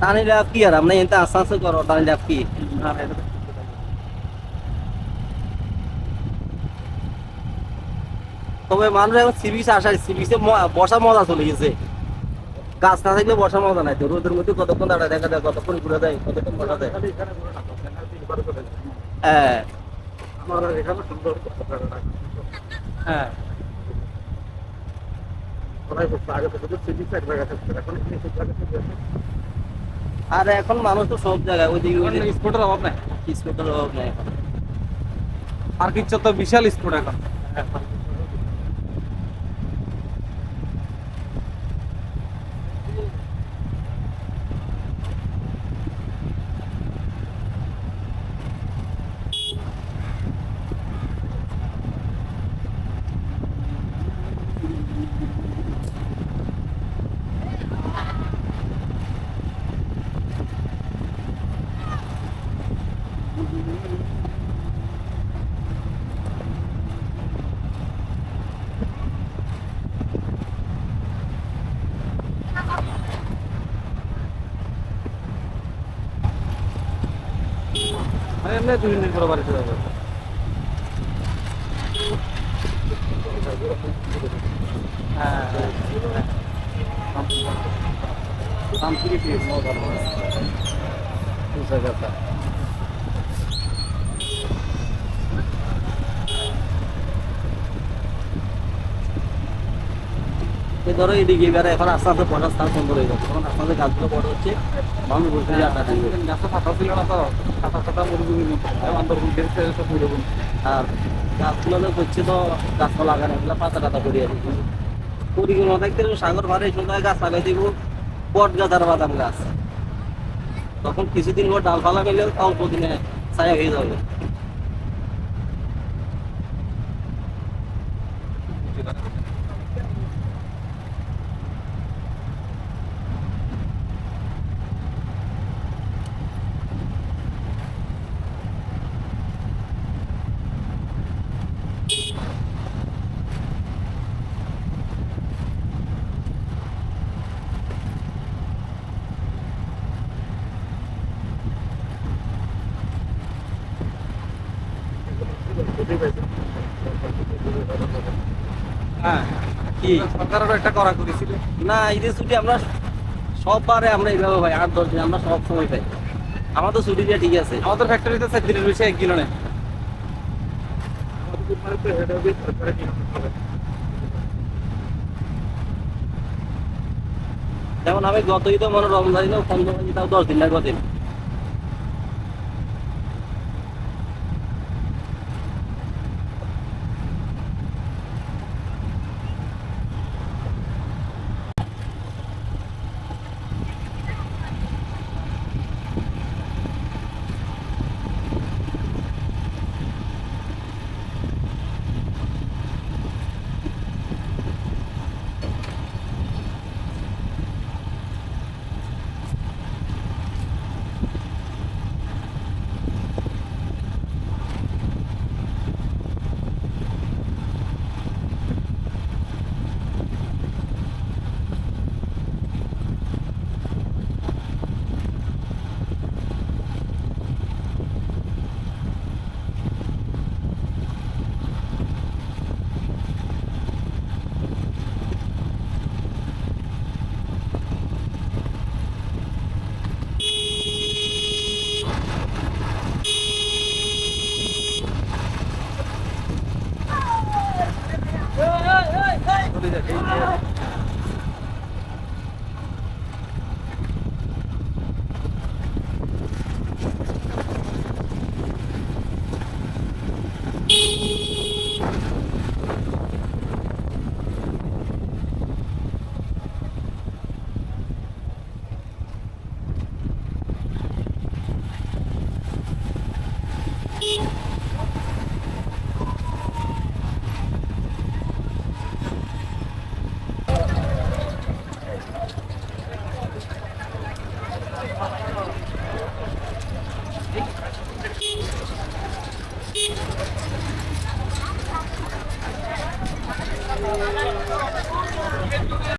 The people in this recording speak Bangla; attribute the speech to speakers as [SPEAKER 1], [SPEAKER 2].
[SPEAKER 1] টানি কি আর? এতে করো টানি কি? তবে মানুষ এখন সিবিস আসার সিবিসে বসা মজা চলে গেছে। গাছ না থাকলে বসা মজা নাই তো, রোদের মধ্যে কতক্ষণ দাঁড়ায়? দেখা যায় কতক্ষণ ঘুরে দেয় কতক্ষণ বসা দেয় হ্যাঁ। হ্যাঁ।
[SPEAKER 2] আগে তো এখন এখানে সব জায়গায় থাকছে
[SPEAKER 1] আর এখন মানুষ তো সব জায়গায় ওইদিকে
[SPEAKER 3] দিকে স্পোর্টের অভাব নাই?
[SPEAKER 1] স্কুটার অভাব নাই এখন।
[SPEAKER 3] আর কিছু তো বিশাল স্পোর্ট এখন। মানে এমনি দুই দিন পরে বাড়িতে যাবে। হ্যাঁ শান্তি কি মজা জায়গাটা
[SPEAKER 1] ধরো এদিকে এবারে এখন আস্তে আস্তে বসার স্থান সুন্দর হয়ে যাচ্ছে। এখন আস্তে আস্তে গাছগুলো বড় হচ্ছে মানুষ বসে যে আড্ডা দিবে
[SPEAKER 3] গাছে ফাটা ছিল না তো ফাটা ফাটা সব মরুভূমি
[SPEAKER 1] আর গাছগুলো তো করছে তো গাছপালা লাগানো এগুলো পাতা টাতা করিয়ে দিচ্ছে পরিকল্পনা থাকতে সাগর ভারে সুন্দর গাছ লাগাই দিব বট গাছ আর বাদাম গাছ। তখন কিছুদিন পর ডালপালা মিলে অল্প দিনে ছায়া হয়ে যাবে।
[SPEAKER 3] হ্যাঁ
[SPEAKER 1] কি?
[SPEAKER 3] সরকারেরও একটা করা করেছিল
[SPEAKER 1] না ঈদের ছুটি আমরা সববারে আমরা এইভাবে পাই আট দশ দিন আমরা সব সময় পাই আমাদের ছুটিটা ঠিক আছে।
[SPEAKER 3] আমাদের ফ্যাক্টরিতে চার দিনের বেশি এক কিলো নেই।
[SPEAKER 2] আমাদের মানে তো হেড অফিস সরকারের নিয়ম হবে
[SPEAKER 1] যেমন আমি গত ঈদে মনে রমজান তাও দশ দিন না কদিন
[SPEAKER 4] 啊